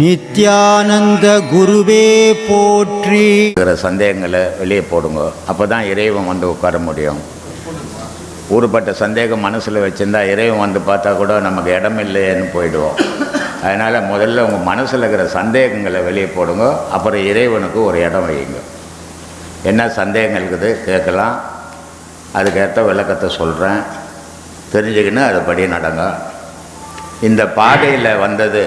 நித்யானந்த குருவே போற்றி. சந்தேகங்களை வெளியே போடுங்க. அப்போ தான் இறைவன் வந்து உட்கார முடியும். ஊருப்பட்ட சந்தேகம் மனசில் வச்சுருந்தா இறைவன் வந்து பார்த்தா கூட நமக்கு இடம் இல்லைன்னு போயிடுவோம். அதனால் முதல்ல உங்கள் மனசில் இருக்கிற சந்தேகங்களை வெளியே போடுங்க. அப்புறம் இறைவனுக்கு ஒரு இடம் வையுங்க. என்ன சந்தேகங்கள் இருக்குது கேட்கலாம். அதுக்கேற்ற விளக்கத்தை சொல்கிறேன் தெரிஞ்சுக்கின்னு அதுபடி நடங்க. இந்த பாதையில் வந்தது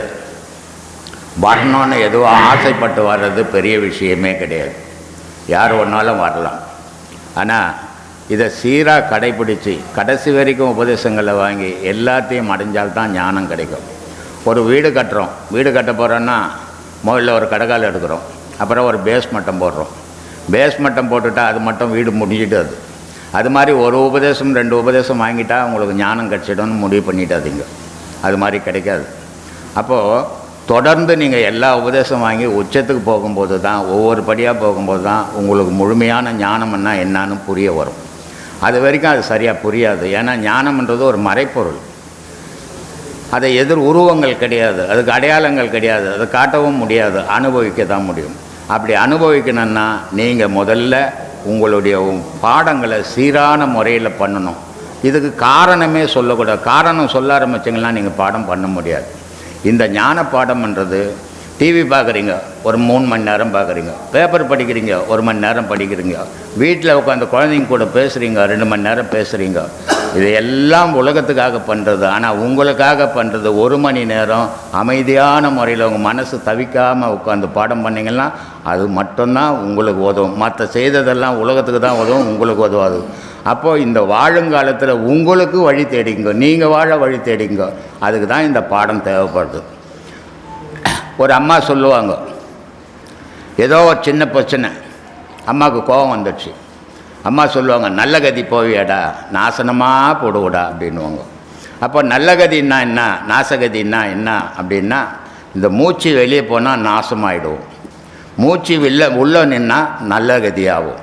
வரணும்னு எதுவோ ஆசைப்பட்டு வர்றது பெரிய விஷயமே கிடையாது. யார் ஒன்றாலும் வரலாம். ஆனால் இதை சீராக கடைபிடித்து கடைசி வரைக்கும் உபதேசங்களை வாங்கி எல்லாத்தையும் அடைஞ்சால்தான் ஞானம் கிடைக்கும். ஒரு வீடு கட்டுறோம். வீடு கட்ட போகிறோன்னா முதல்ல ஒரு கடைக்கால் எடுக்கிறோம். அப்புறம் ஒரு பேஸ் மட்டம் போடுறோம். பேஸ் மட்டம் போட்டுட்டா அது மட்டும் வீடு முடிஞ்சிட்டு அது அது மாதிரி ஒரு உபதேசம் ரெண்டு உபதேசம் வாங்கிட்டால் உங்களுக்கு ஞானம் கிடச்சிடும்னு முடிவு பண்ணிட்டாதீங்க அது மாதிரி கிடைக்காது. அப்போது தொடர்ந்து நீங்கள் எல்லா உபதேசம் வாங்கி உச்சத்துக்கு போகும்போது தான் ஒவ்வொரு படியாக போகும்போது தான் உங்களுக்கு முழுமையான ஞானம்னா என்னன்னு புரிய வரும். அது வரைக்கும் அது சரியாக புரியாது. ஏன்னா ஞானம்ன்றது ஒரு மறைப்பொருள் அதை எதிர் உருவங்கள் கிடையாது. அதுக்கு அடையாளங்கள் கிடையாது. அதை காட்டவும் முடியாது. அனுபவிக்க தான் முடியும். அப்படி அனுபவிக்கணும்னா நீங்கள் முதல்ல உங்களுடைய பாடங்களை சீரான முறையில் பண்ணணும். இதுக்கு காரணமே சொல்லக்கூடாது. காரணம் சொல்ல ஆரம்பிச்சிங்கன்னா நீங்கள் பாடம் பண்ண முடியாது. இந்த ஞான பாடம்ன்றது டிவி பார்க்குறீங்க ஒரு மூணு மணி நேரம் பார்க்குறீங்க பேப்பர் படிக்கிறீங்க ஒரு மணி நேரம் படிக்கிறீங்க. வீட்டில் உட்காந்து குழந்தைங்க கூட பேசுகிறீங்க ரெண்டு மணி நேரம் பேசுகிறீங்க இது எல்லாம் உலகத்துக்காக பண்ணுறது ஆனால் உங்களுக்காக பண்ணுறது ஒரு மணி நேரம் அமைதியான முறையில் உங்கள் மனசு தவிக்காமல் உட்காந்து பாடம் பண்ணிங்கன்னா அது மட்டும்தான் உங்களுக்கு உதவும். மற்ற செய்ததெல்லாம் உலகத்துக்கு தான் உதவும் உங்களுக்கு உதவாது. அப்போது இந்த வாழுங்காலத்தில் உங்களுக்கு வழி தேடிங்க நீங்கள் வாழ வழி தேடிங்க அதுக்கு தான் இந்த பாடம் தேவைப்படுது. ஒரு அம்மா சொல்லுவாங்க ஏதோ ஒரு சின்ன பிரச்சனை அம்மாவுக்கு கோபம் வந்துடுச்சு. அம்மா சொல்லுவாங்க நல்ல கதி போவியடா நாசனமாக போடுவோடா அப்படின்வாங்க அப்போ நல்ல கதின்னா என்ன நாசகதின்னா என்ன அப்படின்னா இந்த மூச்சு வெளியே போனால் நாசமாயிடுவோம் மூச்சு வெளில உள்ளே நின்னால் நல்ல கதியாகும்.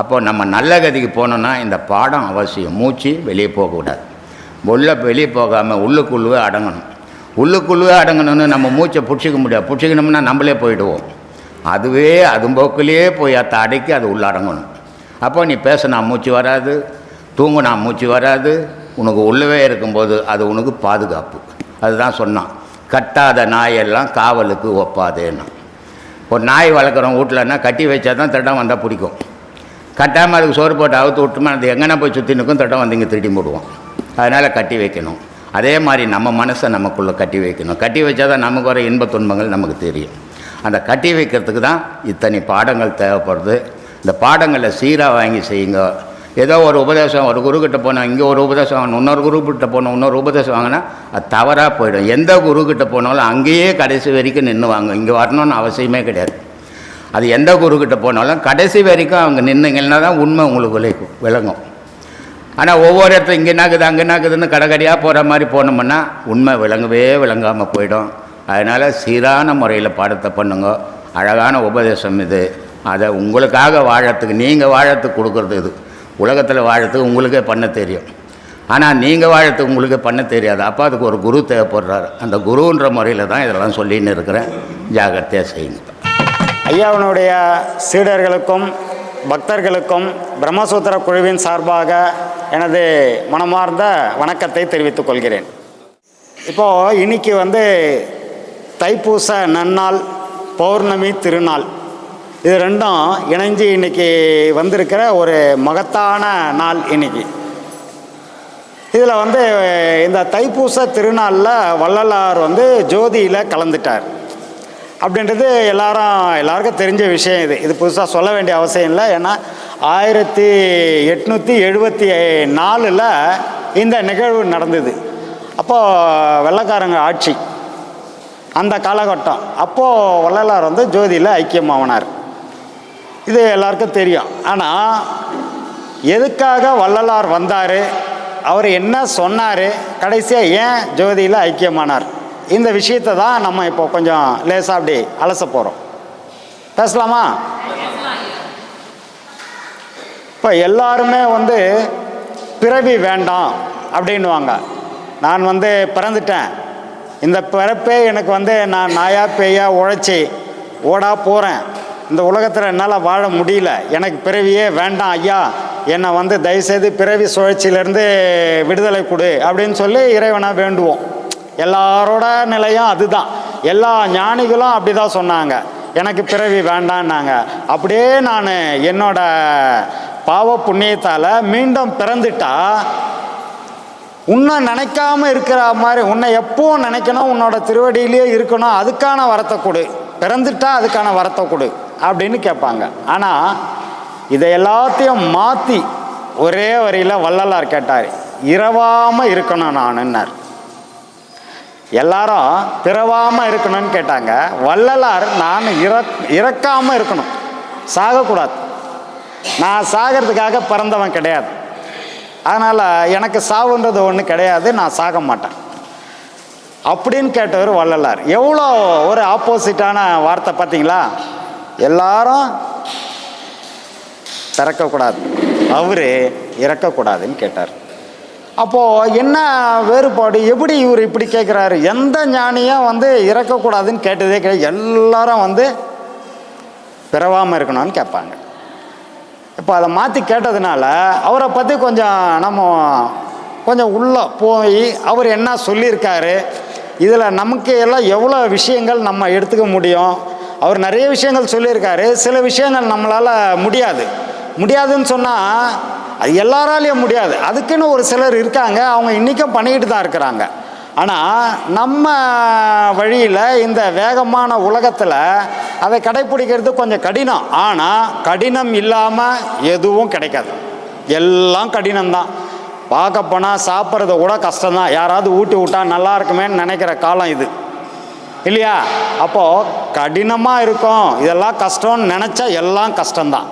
அப்போது நம்ம நல்ல கதிக்கு போனோன்னா இந்த பாடம் அவசியம். மூச்சு வெளியே போகக்கூடாது. உள்ளே வெளியே போகாமல் உள்ளுக்குள்ளவே அடங்கணும். உள்ளுக்குள்ளவே அடங்கணும்னு நம்ம மூச்சை பிடிச்சிக்க முடியாது. பிடிச்சிக்கணும்னா நம்மளே போயிடுவோம். அதுவே அதும்போக்கிலேயே போய் அத்த அடைக்கி அது உள்ள அடங்கணும். அப்போ நீ பேசினா மூச்சு வராது. தூங்குனா மூச்சு வராது. உனக்கு உள்ளவே இருக்கும்போது அது உனக்கு பாதுகாப்பு. அதுதான் சொன்னான். கட்டாத நாயெல்லாம் காவலுக்கு ஒப்பாதேன்னா. ஒரு நாய் வளர்க்குறோம் வீட்டிலன்னா கட்டி வச்சா தான் திட்டம் வந்தால் பிடிக்கும். கட்டாமல் அதுக்கு சோறு போட்டு அவுத்து விட்டுமா அது எங்கன்னா போய் சுற்றி நிற்கும் தட்டம் வந்து இங்கே திருட்டி போடுவோம் அதனால் கட்டி வைக்கணும். அதே மாதிரி நம்ம மனசை நமக்குள்ளே கட்டி வைக்கணும். கட்டி வச்சா தான் நமக்கு வர இன்ப துன்பங்கள் நமக்கு தெரியும். அந்த கட்டி வைக்கிறதுக்கு தான் இத்தனை பாடங்கள் தேவைப்படுது. இந்த பாடங்களை சீராக வாங்கி செய்யுங்க. ஏதோ ஒரு உபதேசம் ஒரு குருக்கிட்ட போனால் இங்கே ஒரு உபதேசம் வாங்கணும் இன்னொரு குருக்கிட்ட போனோம் இன்னொரு உபதேசம் வாங்கினா அது தவறாக போயிடும். எந்த குருக்கிட்ட போனாலும் அங்கேயே கடைசி வரைக்கும் நின்று வாங்க. இங்கே வரணும்னு அவசியமே கிடையாது. அது எந்த குருக்கிட்ட போனாலும் கடைசி வரைக்கும் அவங்க நின்றுங்கன்னா தான் உண்மை உங்களுக்கு விளைக்கும் விளங்கும். ஆனால் ஒவ்வொரு இடத்துல இங்கே நாக்குது அங்கே நாக்குதுன்னு கடைக்கடியாக போகிற மாதிரி போனோம்னா உண்மை விளங்கவே விளங்காமல் போயிடும். அதனால் சீரான முறையில் பாடத்தை பண்ணுங்க. அழகான உபதேசம் இது. அதை உங்களுக்காக வாழறதுக்கு நீங்கள் வாழறதுக்கு கொடுக்குறது இது. உலகத்தில் வாழறதுக்கு உங்களுக்கே பண்ண தெரியும். ஆனால் நீங்கள் வாழறதுக்கு உங்களுக்கே பண்ண தெரியாது. அப்போ அதுக்கு ஒரு குரு தேவைப்படுறாரு. அந்த குருன்ற முறையில் தான் இதெல்லாம் சொல்லின்னு இருக்கிறேன். ஜாகிரதையாக செய்யுங்க. ஐயாவினுடைய சீடர்களுக்கும் பக்தர்களுக்கும் பிரம்மசூத்திர குழுவின் சார்பாக எனது மனமார்ந்த வணக்கத்தை தெரிவித்துக் கொள்கிறேன். இப்போது இன்னைக்கு வந்து தைப்பூச நன்னாள் பௌர்ணமி திருநாள். இது ரெண்டும் இணைஞ்சு இன்னைக்கு வந்திருக்கிற ஒரு மகத்தான நாள் இன்னைக்கு. இதில் வந்து இந்த தைப்பூச திருநாளில் வள்ளலார் வந்து ஜோதியில் கலந்துட்டார். அப்படின்றது எல்லாரும் எல்லாருக்கும் தெரிஞ்ச விஷயம் இது. இது புதுசாக சொல்ல வேண்டிய அவசியம் இல்லை. ஏன்னா ஆயிரத்தி எட்நூற்றி எழுபத்தி நாலில் இந்த நிகழ்வு நடந்தது. அப்போது வெள்ளைக்காரங்க ஆட்சி. அந்த காலகட்டம். அப்போது வள்ளலார் வந்து ஜோதியில் ஐக்கியமாவனார் இது எல்லாருக்கும் தெரியும். ஆனால் எதுக்காக வள்ளலார் வந்தார்? அவர் என்ன சொன்னார்? கடைசியாக ஏன் ஜோதியில் ஐக்கியமானார்? இந்த விஷயத்தை தான் நம்ம இப்போ கொஞ்சம் லேசாக அப்படி அலச போகிறோம் பேசலாமா? இப்போ எல்லாருமே வந்து பிறவி வேண்டாம் அப்படின்னுவாங்க. நான் வந்து பிறந்துட்டேன். இந்த பிறப்பே எனக்கு வந்து நான் நாயா பேயா உழைச்சி ஓடா போகிறேன் இந்த உலகத்தில் என்னால் வாழ முடியல. எனக்கு பிறவியே வேண்டாம் ஐயா. என்னை வந்து தயவுசெய்து பிறவி சுழற்சியிலேருந்து விடுதலை கொடு அப்படின்னு சொல்லி இறைவனாக வேண்டுவோம். எல்லாரோட நிலையும் அதுதான். எல்லா ஞானிகளும் அப்படி தான் சொன்னாங்க. எனக்கு பிறவி வேண்டான்னாங்க. அப்படியே நான் என்னோட பாவ புண்ணியத்தால் மீண்டும் பிறந்துட்டா உன்னை நினைக்காம இருக்கிற மாதிரி உன்னை எப்பவும் நினைக்கணும் உன்னோட திருவடியிலேயே இருக்கணும் அதுக்கான வரத்தை கொடு. பிறந்துட்டா அதுக்கான வரத்தை கொடு அப்படின்னு கேட்பாங்க. ஆனால் இதை எல்லாத்தையும் மாற்றி ஒரே வரியில் வள்ளலார் கேட்டார். இரவாமல் இருக்கணும் நானுன்னார். எல்லாரும் பிறவாமல் இருக்கணும்னு கேட்டாங்க. வள்ளலார் நான் இற இறக்காமல் இருக்கணும். சாகக்கூடாது. நான் சாகிறதுக்காக பிறந்தவன் கிடையாது. அதனால் எனக்கு சாவுன்றது ஒன்று கிடையாது நான் சாக மாட்டேன். அப்படின்னு கேட்டவர் வள்ளலார். எவ்வளோ ஒரு ஆப்போசிட்டான வார்த்தை பார்த்தீங்களா? எல்லாரும் பிறக்கக்கூடாது அவர் இறக்கக்கூடாதுன்னு கேட்டார். அப்போது என்ன வேறுபாடு? எப்படி இவர் இப்படி கேட்குறாரு எந்த ஞானியும் வந்து இறக்கக்கூடாதுன்னு கேட்டதே கிடையாது. எல்லாரும் வந்து பிறவாமல் இருக்கணும்னு கேட்பாங்க. இப்போ அதை மாற்றி கேட்டதுனால அவரை பற்றி கொஞ்சம் நம்ம கொஞ்சம் உள்ளே போய் அவர் என்ன சொல்லியிருக்காரு? இதில் நமக்கு எல்லாம் எவ்வளோ விஷயங்கள் நம்ம எடுத்துக்க முடியும்? அவர் நிறைய விஷயங்கள் சொல்லியிருக்காரு. சில விஷயங்கள் நம்மளால் முடியாது. முடியாதுன்னு சொன்னால் அது எல்லாராலையும் முடியாது. அதுக்குன்னு ஒரு சிலர் இருக்காங்க அவங்க இன்றைக்கும் பண்ணிக்கிட்டு தான் இருக்கிறாங்க. ஆனால் நம்ம வழியில் இந்த வேகமான உலகத்தில் அதை கடைப்பிடிக்கிறது கொஞ்சம் கடினம். ஆனால் கடினம் இல்லாமல் எதுவும் கிடைக்காது. எல்லாம் கடினம்தான். பார்க்க போனால் சாப்பிட்றது கூட கஷ்டம்தான். யாராவது ஊட்டி விட்டா நல்லா இருக்குமேன்னு நினைக்கிற காலம் இது. இல்லையா? அப்போது கடினமாக இருக்கும். இதெல்லாம் கஷ்டம்னு நினச்சா எல்லாம் கஷ்டம்தான்.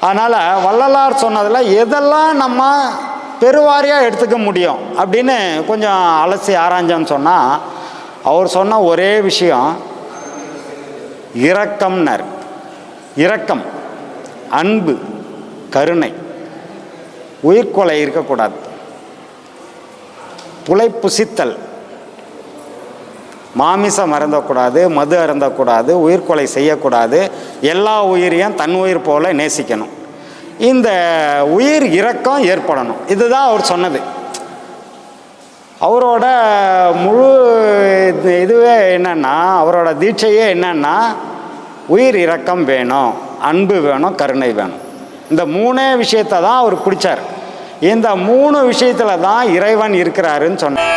அதனால் வள்ளலார் சொன்னதில் எதெல்லாம் நம்ம பெருவாரியாக எடுத்துக்க முடியும் அப்படின்னு கொஞ்சம் அலசி ஆராய்ஞ்சோன்னு சொன்னால் அவர் சொன்ன ஒரே விஷயம் இரக்கம்னர். இரக்கம் அன்பு கருணை. உயிர்கொலை இருக்கக்கூடாது. புலை புசித்தல் மாமிசம் அருந்தக்கூடாது மது அருந்தக்கூடாது உயிர்கொலை செய்யக்கூடாது எல்லா உயிரையும் தன் உயிர் போல நேசிக்கணும். இந்த உயிர் இறக்கம் ஏற்படணும். இதுதான் அவர் சொன்னது. அவரோட முழு இது இதுவே என்னன்னா அவரோட தீட்சையே என்னன்னா உயிர் இறக்கம் வேணும் அன்பு வேணும் கருணை வேணும். இந்த மூணே விஷயத்தை தான் அவர் பிடிச்சார். இந்த மூணு விஷயத்தில் தான் இறைவன் இருக்கிறாருன்னு சொன்னார்.